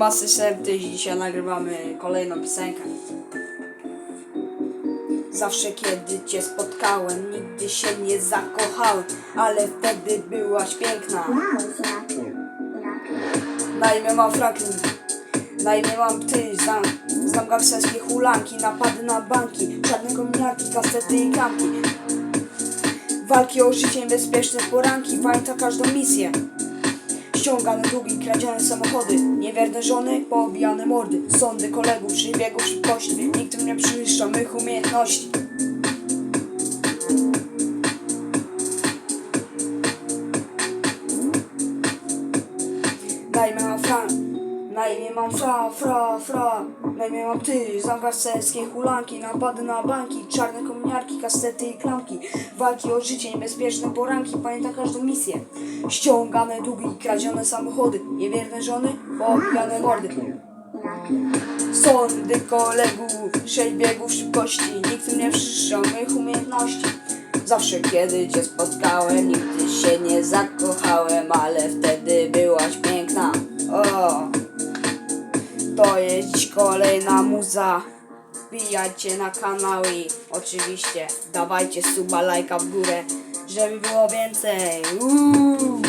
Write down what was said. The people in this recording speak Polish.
Masy serdy, dzisiaj nagrywamy kolejną piosenkę. Zawsze kiedy cię spotkałem, nigdy się nie zakochałem, ale wtedy byłaś piękna. Na imię mam Franklin, na imię mam ty, znam, znam gangsterskie hulanki, napady na banki, czarne kominiarki, kasety i klamki. Walki o życie, niebezpieczne poranki, pamięta każdą misję. Ściągane długi, kradzione samochody, niewierne żony, poobijane mordy, sądy kolegów, biegów szybkości, nikt nie przewyższa mych umiejętności. Na imię mam Fran, na imię mam Fra, Fra, Fra, na imię mam Ty, znam garcerskie hulanki, napady na banki, czarne kominiarki, kastety i klamki, walki o życie, niebezpieczne poranki, pamiętam każdą misję. Ściągane długi, kradzione samochody, niewierne żony, poobijane mordy. Sądy kolegów, sześć biegów szybkości, nikt nie przyszał mych umiejętności. Zawsze kiedy cię spotkałem, nigdy się nie zakochałem, ale wtedy byłaś piękna. O, to jest dziś kolejna muza. Wbijajcie na kanał i oczywiście dawajcie suba, lajka w górę, żeby było więcej. Uuu.